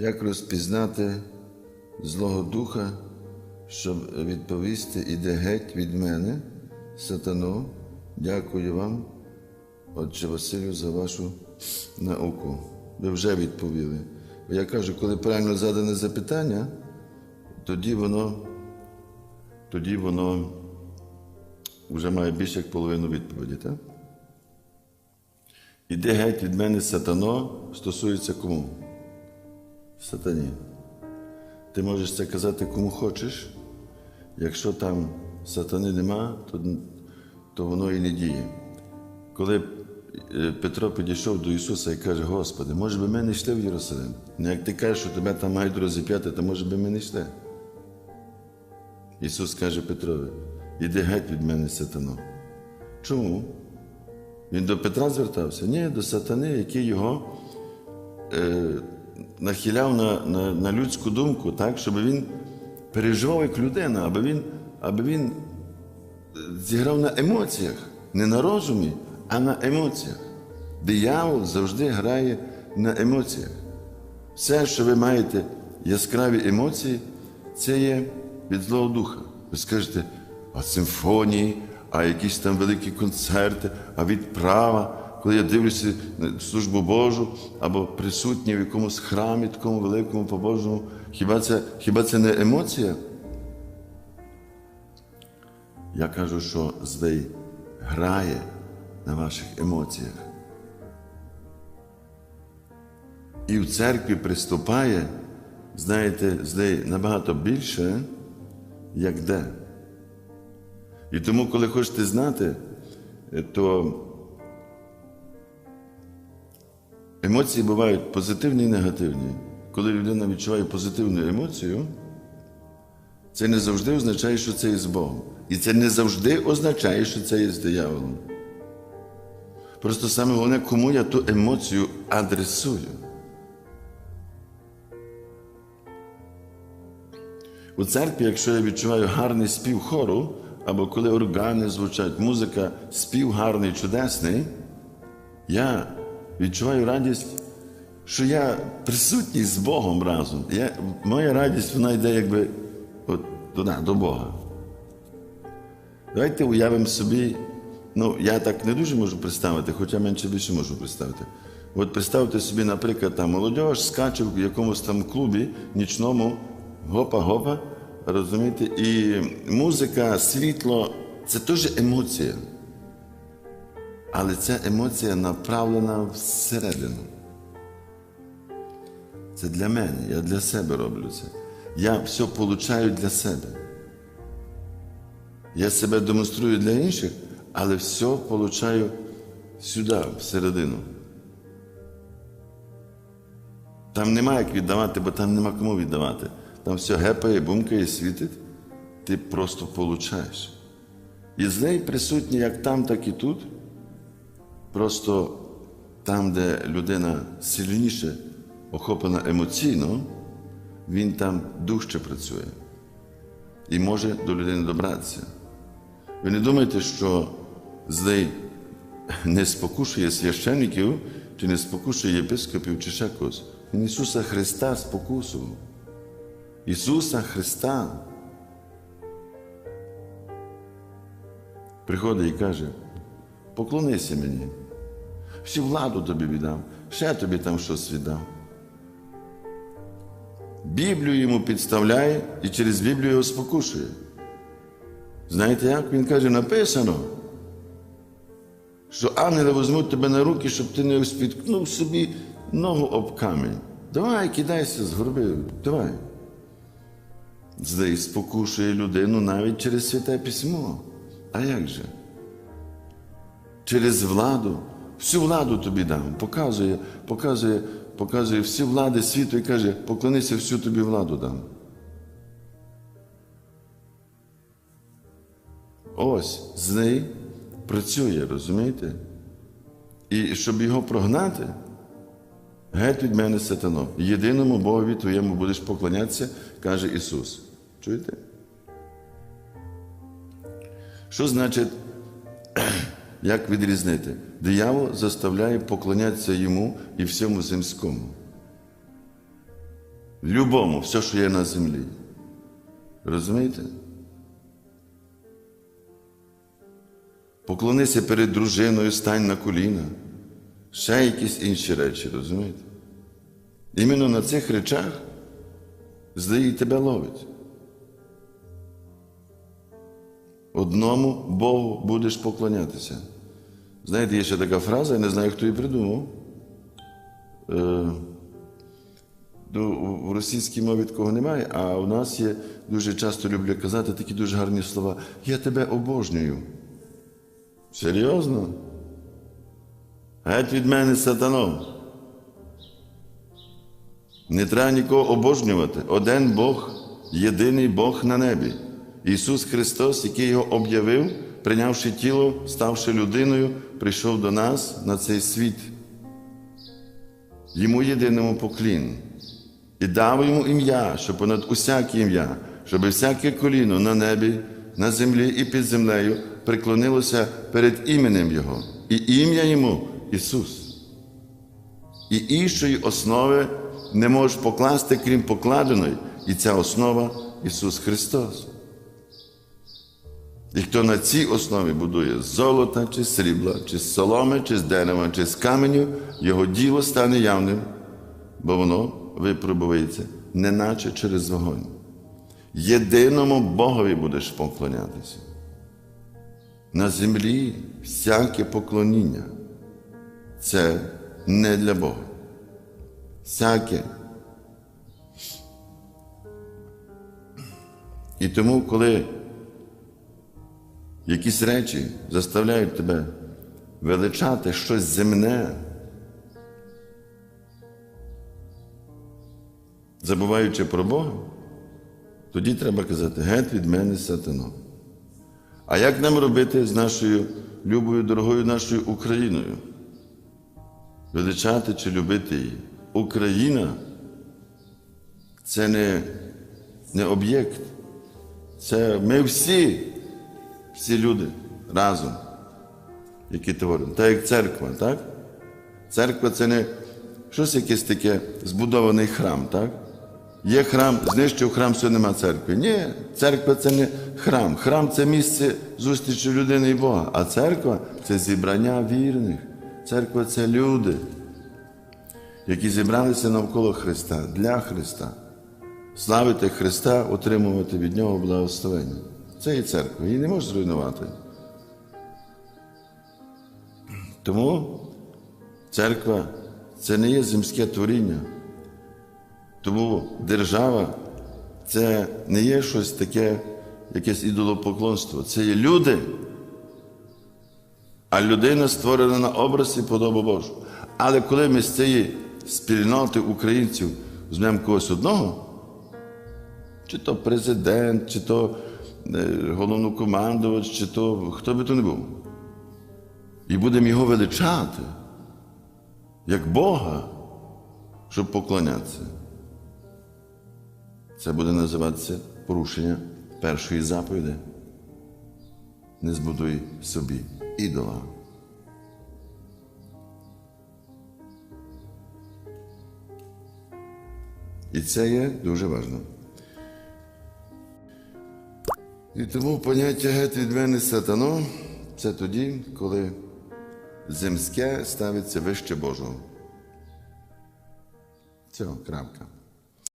Як розпізнати Злого Духа, щоб відповісти, іде геть від мене, сатано, дякую вам, Отче Василю, за вашу науку. Ви вже відповіли. Бо Я кажу, коли правильно задане запитання, тоді воно, тоді воно вже має більше як половину відповіді. Так? Іде геть від мене сатано, стосується кому? Сатані. Ти можеш це казати кому хочеш. Якщо там сатани нема, то, то воно і не діє. Коли е, Петро підійшов до Ісуса і каже, Господи, може би ми не йшли в Єрусалим? Ну, як ти кажеш, що тебе там мають розіп'яти, то може би ми не йшли. Ісус каже Петрові, іди геть від мене сатано. Чому? Він до Петра звертався? Ні, до сатани, який його е, нахиляв на, на, на людську думку, так, щоб він переживав як людина, аби він, аби він е, зіграв на емоціях, не на розумі, а на емоціях. Диявол завжди грає на емоціях. Все, що ви маєте яскраві емоції, це є від Злого Духа. Ви скажете, а симфонії, а якісь там великі концерти, а відправа, коли я дивлюся на службу Божу або присутній в якомусь храмі, такому великому побожному, хіба це, хіба це не емоція? Я кажу, що злий грає на ваших емоціях. І в церкві приступає, знаєте, злий набагато більше, як де. І тому, коли хочете знати, то емоції бувають позитивні і негативні. Коли людина відчуває позитивну емоцію, це не завжди означає, що це є з Богом. І це не завжди означає, що це є з дияволом. Просто саме головне, кому я ту емоцію адресую. У церкві, якщо я відчуваю гарний спів хору, або коли органи звучать, музика, спів гарний, чудесний, я відчуваю радість, що я присутній з Богом разом. Я, моя радість вона йде якби от, туди, до Бога. Давайте уявимо собі, ну я так не дуже можу представити, хоча менше більше можу представити. От представте собі, наприклад, там молодь скаче в якомусь там клубі нічному, гопа-гопа, розумієте, і музика, світло це теж емоція. Але ця емоція направлена всередину. Це для мене, я для себе роблю це. Я все получаю для себе. Я себе демонструю для інших, але все получаю сюди, всередину. Там нема як віддавати, бо там нема кому віддавати. Там все гепає, бумкає, світить, ти просто получаєш. І злий присутній як там, так і тут. Просто там, де людина сильніше охоплена емоційно, він там дужче працює і може до людини добратися. Ви не думаєте, що злий не спокушує священників, чи не спокушує єпископів, чи ще когось. Він Ісуса Христа спокусував. Ісуса Христа. Приходить і каже, поклонися мені, всю владу тобі віддам, ще тобі там щось віддам. Біблію йому підставляє і через Біблію його спокушує. Знаєте як? Він каже, написано, що ангели візьмуть тебе на руки, щоб ти не спіткнув собі ногу об камінь. Давай, кидайся з горби, давай. Злий спокушує людину навіть через святе письмо. А як же? Через владу. Всю владу тобі дам. Показує, показує, показує всі влади світу і каже, поклонися, всю тобі владу дам. Ось злий працює, розумієте? І щоб його прогнати, геть від мене сатано. Єдиному Богові твоєму будеш поклонятися, каже Ісус. Чуєте? Що значить, як відрізнити? Диявол заставляє поклонятися йому і всьому земському. Любому, все, що є на землі. Розумієте? Поклонися перед дружиною, стань на коліна. Ще якісь інші речі, розумієте? Іменно на цих речах злий тебе ловить. Одному Богу будеш поклонятися. Знаєте, є ще така фраза, я не знаю, хто її придумав. Е, ну, в російській мові такого немає, а у нас є дуже часто люблю казати такі дуже гарні слова. Я тебе обожнюю. Серйозно? Геть від мене сатано. Не треба нікого обожнювати. Один Бог, єдиний Бог на небі. Ісус Христос, який його об'явив, прийнявши тіло, ставши людиною, прийшов до нас на цей світ. Йому єдиному поклін. І дав йому ім'я, що понад усяке ім'я, щоб всяке коліно на небі, на землі і під землею приклонилося перед іменем Його, і ім'я йому Ісус. І іншої основи не можеш покласти, крім покладеної, і ця основа Ісус Христос. І хто на цій основі будує з золота, чи срібла, чи з соломи, чи з дерева, чи з каменю, його діло стане явним, бо воно випробується, неначе через вогонь. Єдиному Богові будеш поклонятися. На землі всяке поклоніння це не для Бога. Всяке. І тому, коли якісь речі заставляють тебе величати щось земне, забуваючи про Бога, тоді треба казати, геть від мене сатано. А як нам робити з нашою любою, дорогою нашою Україною? Величати чи любити її? Україна це не, не об'єкт. Це ми всі, всі люди разом, які творимо. Так як церква, так? Церква це не щось якесь таке збудований храм, так? Є храм, знищив храм, все нема церкви. Ні, церква це не храм. Храм це місце зустрічі людини і Бога. А церква це зібрання вірних. Церква це люди, які зібралися навколо Христа, для Христа. Славити Христа, отримувати від Нього благословення. Це і церква, її не можна зруйнувати. Тому церква це не є земське творіння. Тому держава це не є щось таке, якесь ідолопоклонство. Це є люди. А людина створена на образ і подобу Божу. Але коли ми з цієї спільноти українців візьмемо когось одного, чи то президент, чи то головнокомандувач, чи то хто би то не був, і будемо його величати, як Бога, щоб поклонятися. Це буде називатися порушення першої заповіді. Не збудуй собі ідола. І це є дуже важливо. І тому поняття геть від мене сатано це тоді, коли земське ставиться вище Божого. Все, крапка.